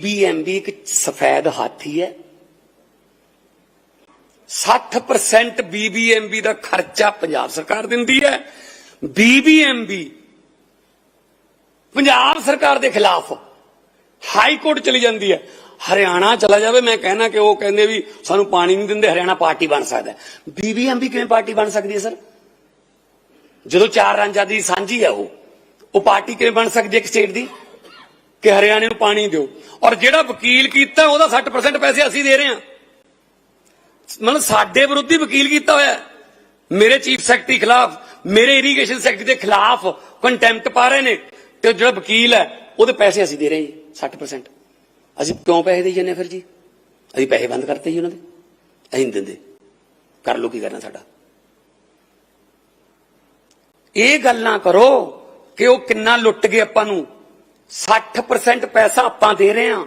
BBMB ਇੱਕ ਸਫੈਦ ਹਾਥੀ ਹੈ। 60% ਬੀਬੀਐਮਬੀ ਦਾ ਖਰਚਾ ਪੰਜਾਬ ਸਰਕਾਰ ਦਿੰਦੀ ਹੈ। ਬੀਬੀਐਮਬੀ ਪੰਜਾਬ ਸਰਕਾਰ ਦੇ ਖਿਲਾਫ ਹਾਈ ਕੋਰਟ ਚਲੀ ਜਾਂਦੀ ਹੈ। ਹਰਿਆਣਾ ਚਲਾ ਜਾਵੇ, ਮੈਂ ਕਹਿਣਾ ਕਿ ਉਹ ਕਹਿੰਦੇ ਵੀ ਸਾਨੂੰ ਪਾਣੀ ਨਹੀਂ ਦਿੰਦੇ, ਹਰਿਆਣਾ ਪਾਰਟੀ ਬਣ ਸਕਦਾ ਹੈ। ਬੀਬੀਐਮਬੀ ਕਿਵੇਂ ਪਾਰਟੀ ਬਣ ਸਕਦੀ ਹੈ, ਸਰ? ਜਦੋਂ ਚਾਰ ਰਾਂਝਾਂ ਦੀ ਸਾਂਝੀ ਹੈ ਉਹ ਉਹ ਪਾਰਟੀ ਕਿਵੇਂ ਬਣ ਸਕਦੀ ਹੈ ਇੱਕ ਸਟੇਟ ਦੀ? ਕਿ ਹਰਿਆਣੇ ਨੂੰ ਪਾਣੀ ਦਿਓ। ਔਰ ਜਿਹੜਾ ਵਕੀਲ ਕੀਤਾ, ਉਹਦਾ 60% ਪੈਸੇ ਅਸੀਂ ਦੇ ਰਹੇ ਹਾਂ। ਮਤਲਬ ਸਾਡੇ ਵਿਰੁੱਧ ਹੀ ਵਕੀਲ ਕੀਤਾ ਹੋਇਆ ਮੇਰੇ ਚੀਫ ਸੈਕਟਰੀ ਖਿਲਾਫ, ਮੇਰੇ ਇਰੀਗੇਸ਼ਨ ਸੈਕਟਰੀ ਦੇ ਖਿਲਾਫ ਕੰਟੈਂਪਟ ਪਾ ਰਹੇ ਨੇ। ਤੇ ਜਿਹੜਾ ਵਕੀਲ ਹੈ, ਉਹਦੇ ਪੈਸੇ ਅਸੀਂ ਦੇ ਰਹੇ ਹਾਂ 60% ਅਸੀਂ ਕਿਉਂ ਪੈਸੇ ਦੇਈ ਜਾਂਦੇ ਹਾਂ ਫਿਰ ਜੀ? ਅਸੀਂ ਪੈਸੇ ਬੰਦ ਕਰਤੇ ਜੀ ਉਹਨਾਂ ਦੇ। ਅਸੀਂ ਨਹੀਂ ਦਿੰਦੇ। ਕਰ ਲੋ ਕੀ ਕਰਨਾ ਸਾਡਾ? ਇਹ ਗੱਲਾਂ ਕਰੋ ਕਿ ਉਹ ਕਿੰਨਾ ਲੁੱਟ ਗਏ ਆਪਾਂ ਨੂੰ। 60% ਪੈਸਾ ਆਪਾਂ ਦੇ ਰਹੇ ਹਾਂ।